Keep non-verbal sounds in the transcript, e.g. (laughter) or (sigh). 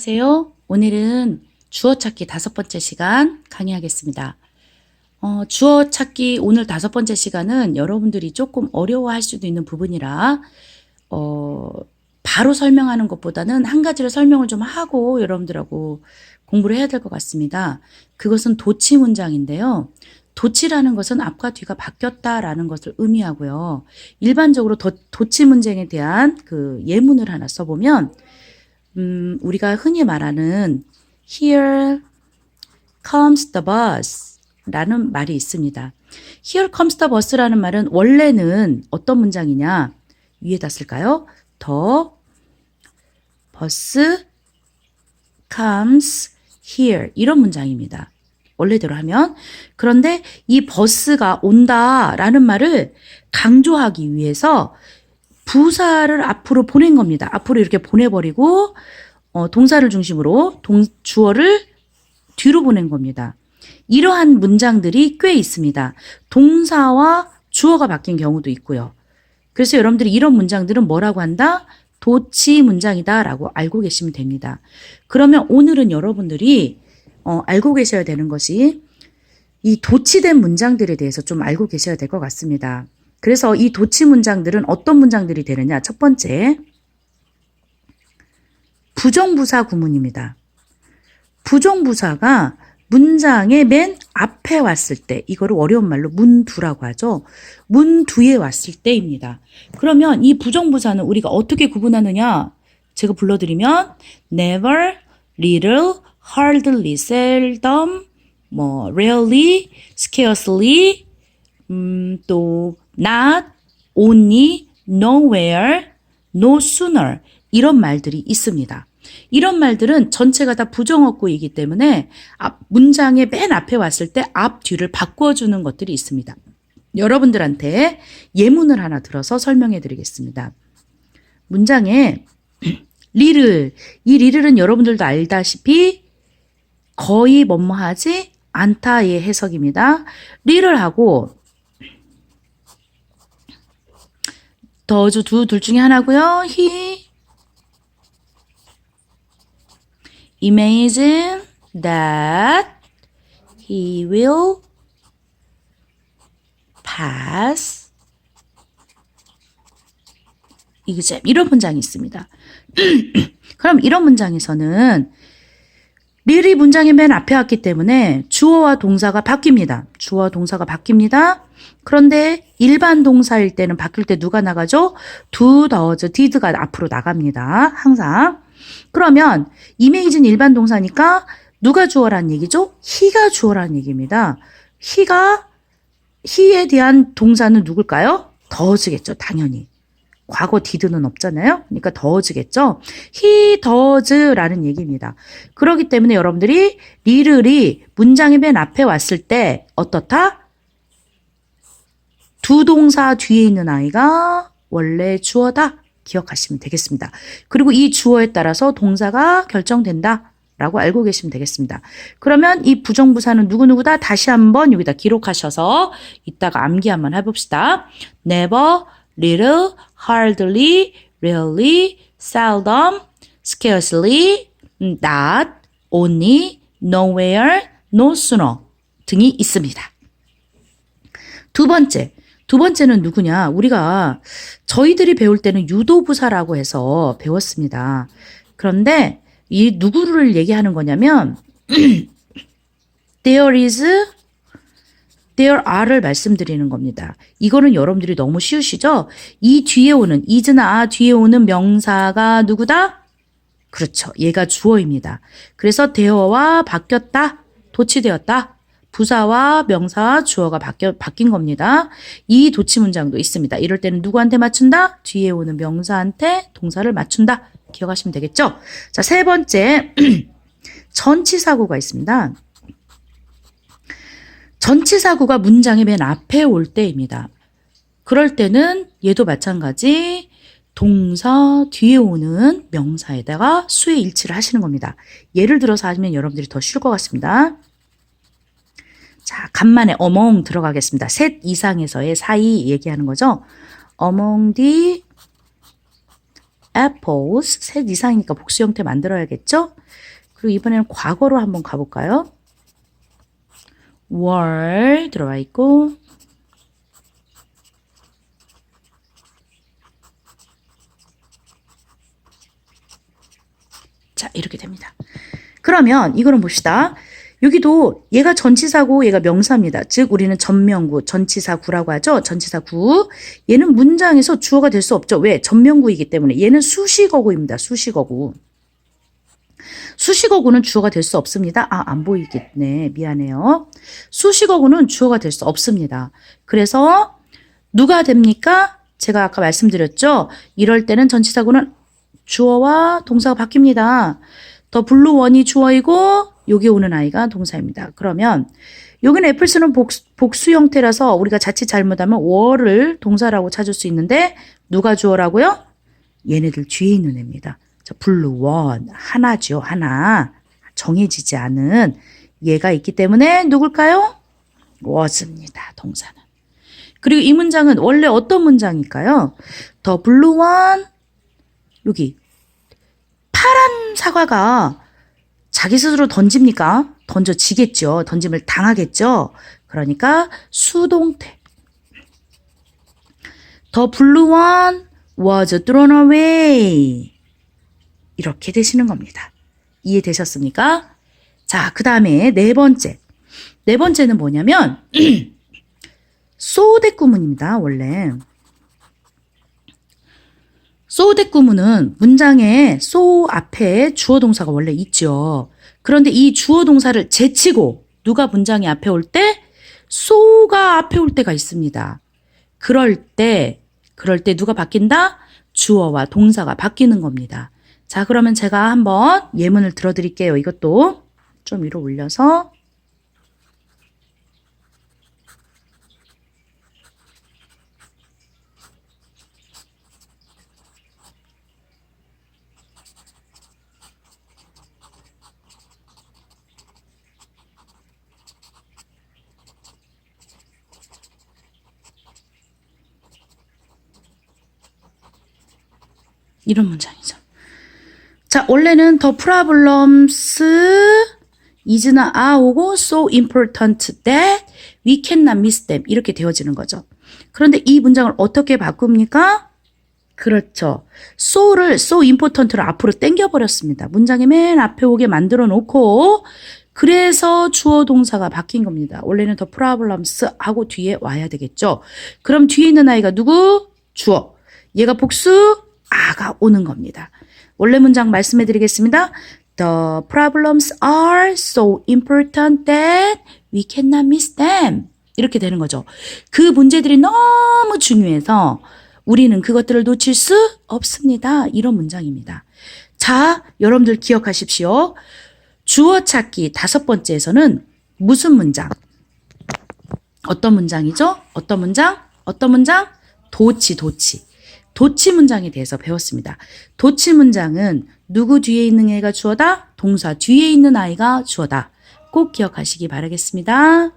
안녕하세요. 오늘은 주어 찾기 다섯 번째 시간 강의하겠습니다. 어, 주어 찾기 오늘 다섯 번째 시간은 여러분들이 조금 어려워할 수도 있는 부분이라 어, 바로 설명하는 것보다는 한 가지를 설명을 좀 하고 여러분들하고 공부를 해야 될 것 같습니다. 그것은 도치 문장인데요. 도치라는 것은 앞과 뒤가 바뀌었다라는 것을 의미하고요. 일반적으로 도, 도치 문장에 대한 그 예문을 하나 써보면 음, 우리가 흔히 말하는 Here comes the bus 라는 말이 있습니다. Here comes the bus라는 말은 원래는 어떤 문장이냐? 위에다 쓸까요? The bus comes here 이런 문장입니다. 원래대로 하면 그런데 이 버스가 온다라는 말을 강조하기 위해서 부사를 앞으로 보낸 겁니다. 앞으로 이렇게 보내버리고 어, 동사를 중심으로 동, 주어를 뒤로 보낸 겁니다. 이러한 문장들이 꽤 있습니다. 동사와 주어가 바뀐 경우도 있고요. 그래서 여러분들이 이런 문장들은 뭐라고 한다? 도치 문장이다라고 알고 계시면 됩니다. 그러면 오늘은 여러분들이 어, 알고 계셔야 되는 것이 이 도치된 문장들에 대해서 좀 알고 계셔야 될 것 같습니다. 그래서 이 도치 문장들은 어떤 문장들이 되느냐? 첫 번째, 부정부사 구문입니다. 부정부사가 문장의 맨 앞에 왔을 때, 이거를 어려운 말로 문두라고 하죠. 문두에 왔을 때입니다. 그러면 이 부정부사는 우리가 어떻게 구분하느냐? 제가 불러드리면 never, little, hardly, seldom, 뭐 rarely, scarcely, 음, 또 not, only, nowhere, no sooner 이런 말들이 있습니다. 이런 말들은 전체가 다 부정어구이기 때문에 앞 문장의 맨 앞에 왔을 때 앞 뒤를 바꿔주는 것들이 있습니다. 여러분들한테 예문을 하나 들어서 설명해 드리겠습니다. 문장에 (clears throat) 리를 이 리를은 여러분들도 알다시피 거의 뭐뭐 하지 않다의 해석입니다. 리를 하고 더주 두둘 중에 하나고요. he imagine that he will pass exam 이런 문장이 있습니다. (clears throat) 그럼 이런 문장에서는 릴이 문장의 맨 앞에 왔기 때문에 주어와 동사가 바뀝니다. 주어와 동사가 바뀝니다. 그런데 일반 동사일 때는 바뀔 때 누가 나가죠? do, does, did가 앞으로 나갑니다. 항상. 그러면 이메이지는 일반 동사니까 누가 주어라는 얘기죠? he가 주어라는 얘기입니다. he가 he에 대한 동사는 누굴까요? does겠죠. 당연히. 과거 did는 없잖아요. 그러니까 does겠죠. he does라는 얘기입니다. 그렇기 때문에 여러분들이 리를이 문장의 맨 앞에 왔을 때 어떻다? 두 동사 뒤에 있는 아이가 원래 주어다. 기억하시면 되겠습니다. 그리고 이 주어에 따라서 동사가 결정된다. 라고 알고 계시면 되겠습니다. 그러면 이 부정부사는 누구누구다 다시 한번 여기다 기록하셔서 이따가 암기 한번 해봅시다. never, little, hardly, rarely, seldom, scarcely, not, only, nowhere, no sooner 등이 있습니다. 두 번째, 두 번째는 누구냐? 우리가 저희들이 배울 때는 유도부사라고 해서 배웠습니다. 그런데 이 누구를 얘기하는 거냐면 there is there are를 말씀드리는 겁니다. 이거는 여러분들이 너무 쉬우시죠? 이 뒤에 오는 is나 뒤에 오는 명사가 누구다? 그렇죠. 얘가 주어입니다. 그래서 there와 바뀌었다. 도치되었다. 부사와 명사와 주어가 바뀌어, 바뀐 겁니다. 이 도치 문장도 있습니다. 이럴 때는 누구한테 맞춘다? 뒤에 오는 명사한테 동사를 맞춘다. 기억하시면 되겠죠? 자, 세 번째. (clears throat) 전치사구가 있습니다. 전치사구가 문장의 맨 앞에 올 때입니다. 그럴 때는 얘도 마찬가지 동사 뒤에 오는 명사에다가 수의 일치를 하시는 겁니다. 예를 들어서 하시면 여러분들이 더 쉬울 것 같습니다. 자, 간만에 among 들어가겠습니다. 셋 이상에서의 사이 얘기하는 거죠. among the apples. 셋 이상이니까 복수 형태 만들어야겠죠? 그리고 이번에는 과거로 한번 가볼까요? Were 들어와 있고 자, 이렇게 됩니다. 그러면 이거는 봅시다. 여기도 얘가 전치사고 얘가 명사입니다. 즉 우리는 전명구, 전치사구라고 하죠. 전치사구. 얘는 문장에서 주어가 될 수 없죠. 왜? 전명구이기 때문에. 얘는 수식어구입니다. 수식어구. 수식어구는 주어가 될 수 없습니다. 아, 안 보이겠네. 미안해요. 수식어구는 주어가 될 수 없습니다. 그래서 누가 됩니까? 제가 아까 말씀드렸죠. 이럴 때는 전치사구는 주어와 동사가 바뀝니다. 더 블루 원이 주어이고 여기 오는 아이가 동사입니다. 그러면 여기는 애플스는 복수, 복수 형태라서 우리가 자칫 잘못하면 월을 동사라고 찾을 수 있는데 누가 주어라고요? 얘네들 뒤에 있는 애입니다. 자, 블루 원 하나죠. 하나. 정해지지 않은 얘가 있기 때문에 누굴까요? was입니다. 동사는. 그리고 이 문장은 원래 어떤 문장일까요? 더 블루 원 여기 파란 사과가 자기 스스로 던집니까? 던져지겠죠. 던짐을 당하겠죠. 그러니까 수동태. The blue one was thrown away. 이렇게 되시는 겁니다. 이해되셨습니까? 자, 그 다음에 네 번째. 네 번째는 뭐냐면, (clears throat) 소대 구문입니다, 원래. 소대 구문은 문장에 소 앞에 주어 동사가 원래 있죠. 그런데 이 주어 동사를 제치고 누가 문장이 앞에 올 때 소가 앞에 올 때가 있습니다. 그럴 때 그럴 때 누가 바뀐다? 주어와 동사가 바뀌는 겁니다. 자, 그러면 제가 한번 예문을 들어 드릴게요. 이것도 좀 위로 올려서 이런 문장이죠. 자, 원래는 the problems is나 are 오고 so important that we cannot miss them 이렇게 되어지는 거죠. 그런데 이 문장을 어떻게 바꿉니까? 그렇죠. so를 so important를 앞으로 당겨버렸습니다. 문장의 맨 앞에 오게 만들어 놓고 그래서 주어 동사가 바뀐 겁니다. 원래는 the problems 하고 뒤에 와야 되겠죠. 그럼 뒤에 있는 아이가 누구? 주어. 얘가 복수, 아가 오는 겁니다. 원래 문장 말씀해 드리겠습니다. The problems are so important that we cannot miss them. 이렇게 되는 거죠. 그 문제들이 너무 중요해서 우리는 그것들을 놓칠 수 없습니다. 이런 문장입니다. 자, 여러분들 기억하십시오. 주어 찾기 다섯 번째에서는 무슨 문장? 어떤 문장이죠? 어떤 문장? 어떤 문장? 도치, 도치. 도치 문장에 대해서 배웠습니다. 도치 문장은 누구 뒤에 있는 애가 주어다? 동사 뒤에 있는 아이가 주어다. 꼭 기억하시기 바라겠습니다.